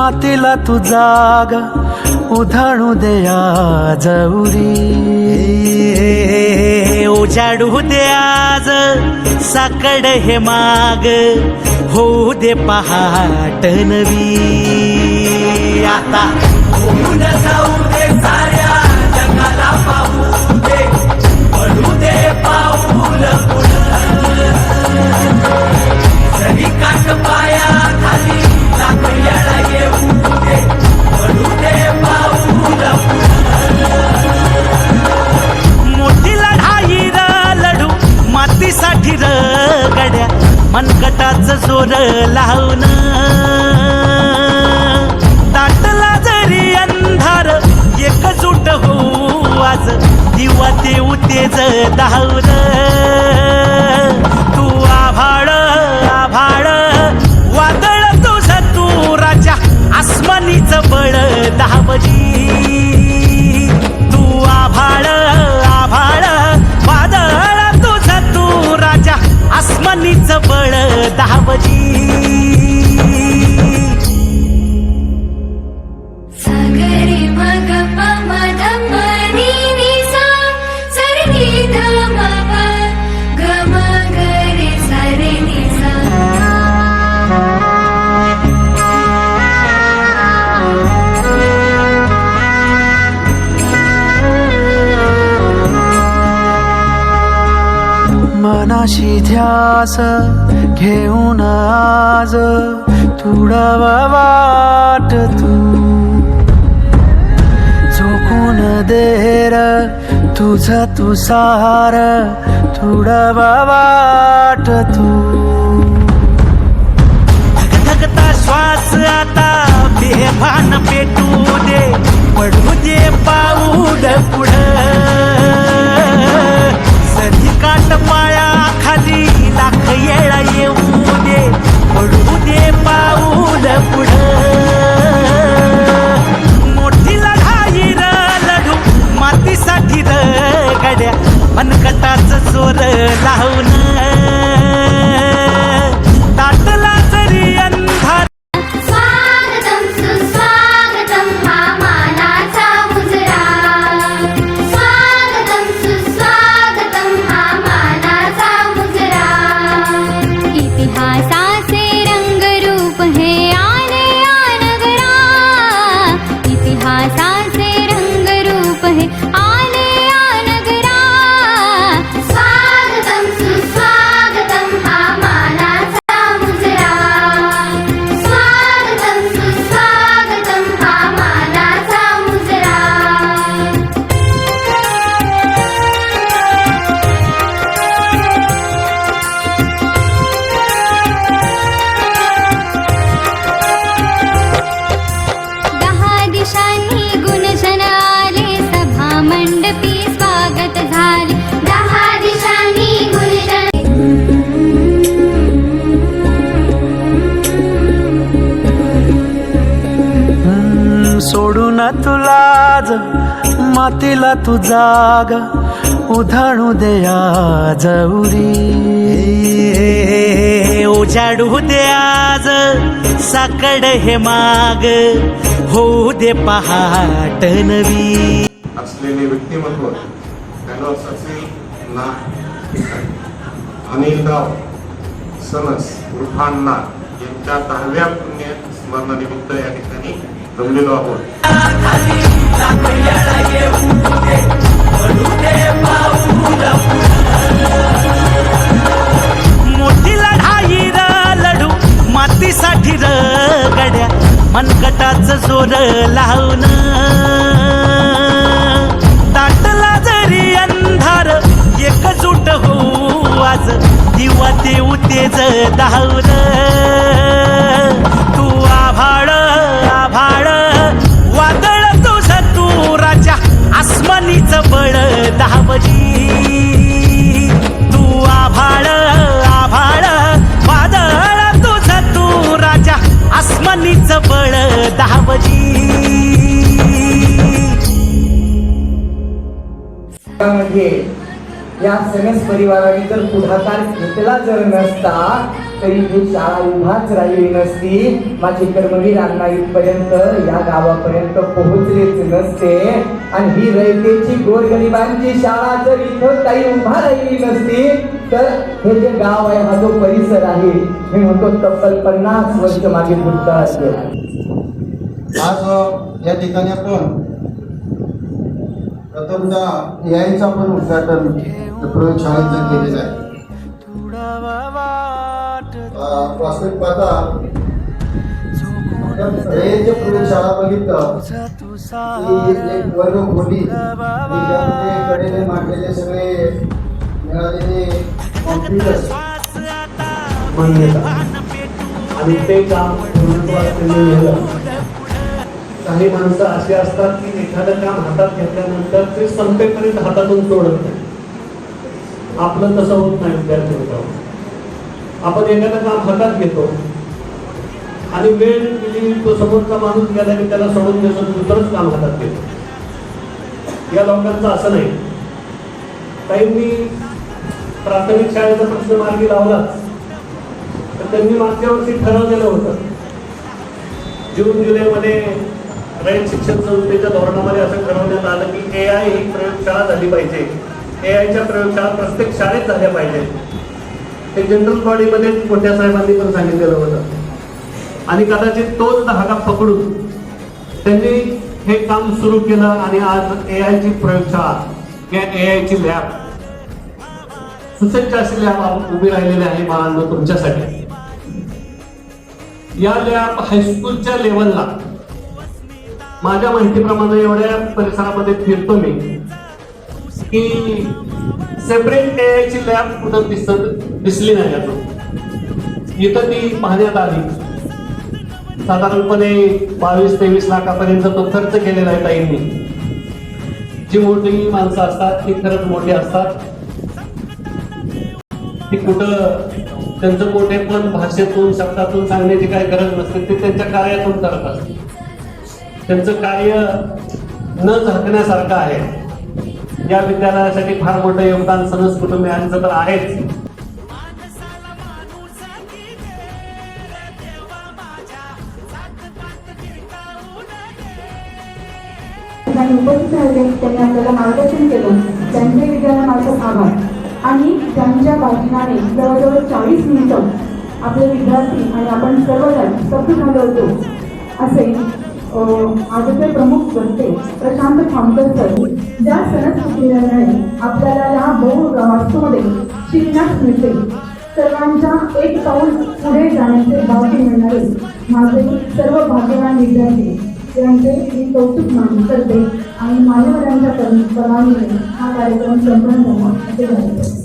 मातीला तू जाग उधाणू द्या जवरी उजाडू दे आज साकड हे माग होऊ दे पहाट नवी. आता जाऊ दे साऱ्या जगाला पाहू दे पडू दे पाऊल काट पाया खाली लाख तेज धावर तू आभाळ आभाळ. वादळ तुझ तू राजा आसमानीच बळ दहावजी तू आभाळ आभाळ. वादळ तुझ तू राजा आसमानीच बळ दहावजी ध्यास घेऊन आज तुडवा वाट तू. झोकून देर तुझ तुसार तुडवा वाट तू. धगधगता श्वास आता बेभान पेटू दे पडू दे पाऊल पुढं. सधी काट पा yeah. सोडून तुला ज मातीला तू जाग उधाणू दे आज उरी. उजाडू दे आज साकड हे माग होऊ दे पहाट नवी. असलेले व्यक्तिमत्व त्यानं सचिन ना अनिलराव सनस उर्फांना यांच्या दहाव्या पुण्य स्मरणानिमित्त या ठिकाणी जमलेलो आहोत. मोठी लढाई र लढू मातीसाठी र गड्या मनकटाच जोर लावून या सगळ्याच परिवाराने जर पुढाकार घेतला जर नसता तरी ही शाळा उभाच राहिली नसती. माझे कर्मवीर अण्णा इथपर्यंत या गावापर्यंत पोहोचलेच नसते. आणि ही रयतेची गोरगरिबांची शाळा जर इथं काही उभा राहिली नसती तर हे जे गाव आहे हा जो परिसर आहे मी म्हणतो तब्बल पन्नास वर्ष मागे पुढचा असेल. आज या ठिकाणी आपण प्रथमदा यायचं आपण उद्घाटन प्रयोगशाळेचं केलेलं आहे. वास्तविक पाहता. आपण रेंजच्या प्रयोगशाळा बघितलं की एक वर्ग खोली त्याच्यामध्ये कडेने मांडलेले सगळे मिळालेले कॉम्प्युटर्स मान्यता आणि ते काम पूर्णत्वास काही माणसं अशी असतात की एखादं काम हातात घेतल्यानंतर ते संपेपर्यंत हातातून सोडत नाही. आपलं तसं होत नाही विद्यार्थी मित्रांनो. आपण एखादं काम हातात घेतो आणि वेळ दिली तो समोरचा माणूस गेला की त्याला सोडून देतो दुसरंच काम हातात घेतो. या लोकांचं असं नाही. काहींनी प्राथमिक शाळेचा प्रश्न मार्गी लावला तर त्यांनी मागच्या वर्षी ठरवलेलं होतं. जून जुलैमध्ये रयत शिक्षण संस्थेच्या धोरणामध्ये असं ठरवण्यात आलं की ए आय ही प्रयोगशाळा झाली पाहिजे. ए आयच्या प्रयोगशाळा प्रत्येक शाळेत झाल्या पाहिजे हे जनरल बॉडीमध्ये मोठ्या साहेबांनी पण सांगितलेलं होतं. आणि कदाचित तोच धागा पकडून त्यांनी हे काम सुरू केलं आणि आज ए आयची प्रयोगशाळा किंवा ए आयची लॅब सुसज्ज अशी लॅब उभी राहिलेली आहे बाळांनो तुमच्यासाठी. या लॅब हायस्कूलच्या लेवलला माझ्या माहितीप्रमाणे एवढ्या परिसरामध्ये फिरतो मी. की सेपरेट एआयची लॅब कुठं दिसत दिसली नाही अजून. इथं ती पाहण्यात आली. साधारणपणे बावीस तेवीस लाखापर्यंत तो खर्च केलेला आहे ताईंनी. जी मोठी माणसं असतात ती खरंच मोठी असतात. ती कुठं त्यांचं मोठेपण भाषेतून शब्दातून सांगण्याची काही गरज नसते ते त्यांच्या कार्यातून करत असते त्यांचं कार्य न झाकण्यासारखं आहे. या विद्यालयासाठी फार मोठं योगदान सनस कुटुंबियांचं तर आहेच. उपस्थित राहिले त्यांनी आपल्याला मार्गदर्शन केलं. त्यांचे विद्यालयामार्फत आभार आणि त्यांच्या भाषणाने जवळजवळ चाळीस मिनिटं आपले विद्यार्थी आणि आपण सर्वजण स्तब्ध झालो होतो. असे आजचे प्रमुख वक्ते प्रशांत खामकर सर. ज्या सनद आपल्याला या बहु वास्तूमध्ये शिकण्यास मिळते. सर्वांच्या एक पाऊल पुढे जाण्याचे भाग्य मिळणारे माझे सर्व भाग्यवान विद्यार्थी त्यांचे मी कौतुक मान करते. आणि मान्यवरांच्या परवानगीने हा कार्यक्रम संपन्न झाला. असे झाले